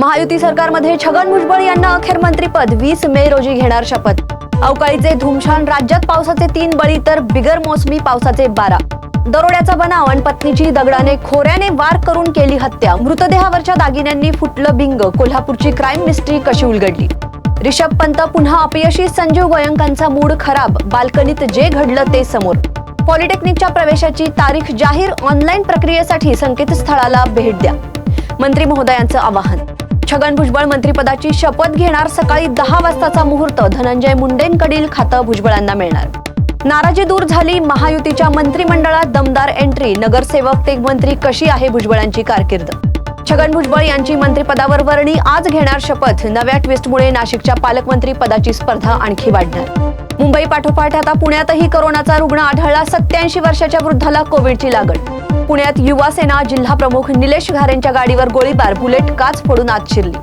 महायुती सरकारमध्ये छगन भुजबळ यांना अखेर मंत्रीपद. वीस मे रोजी घेणार शपथ. अवकाळीचे धुमशान राज्यात पावसाचे तीन बळी तर बिगर मोसमी पावसाचे बारा. दरोड्याचा बनाव आणि पत्नीची दगडाने खोऱ्याने वार करून केली हत्या. मृतदेहावरच्या दागिन्यांनी फुटलं बिंग. कोल्हापूरची क्राईम मिस्ट्री कशी उलगडली? रिषभ पंत पुन्हा अपयशी संजीव गोयंकांचा मूड खराब. बाल्कनीत जे घडलं ते समोर. पॉलिटेक्निकच्या प्रवेशाची तारीख जाहीर. ऑनलाईन प्रक्रियेसाठी संकेतस्थळाला भेट द्या. मंत्री महोदयांचं आवाहन. छगन भुजबळ मंत्रिपदाची शपथ घेणार सकाळी दहा वाजताचा मुहूर्त. धनंजय मुंडेंकडील खातं भुजबळांना मिळणार. नाराजी दूर झाली महायुतीच्या मंत्रिमंडळात दमदार एंट्री नगरसेवक ते मंत्री कशी आहे भुजबळांची कारकीर्द? छगन भुजबळ यांची मंत्रिपदावर वर्णी आज घेणार शपथ. नव्या ट्विस्टमुळे नाशिकच्या पालकमंत्री पदाची स्पर्धा आणखी वाढणार. मुंबई पाठोपाठ आता पुण्यातही कोरोनाचा रुग्ण आढळला. सत्याऐंशी वर्षाच्या वृद्धाला कोविडची लागण. पुण्यात युवा सेना जिल्हा प्रमुख निलेश घारेंच्या गाडीवर गोळीबार. बुलेट काच फोडून आत शिरली.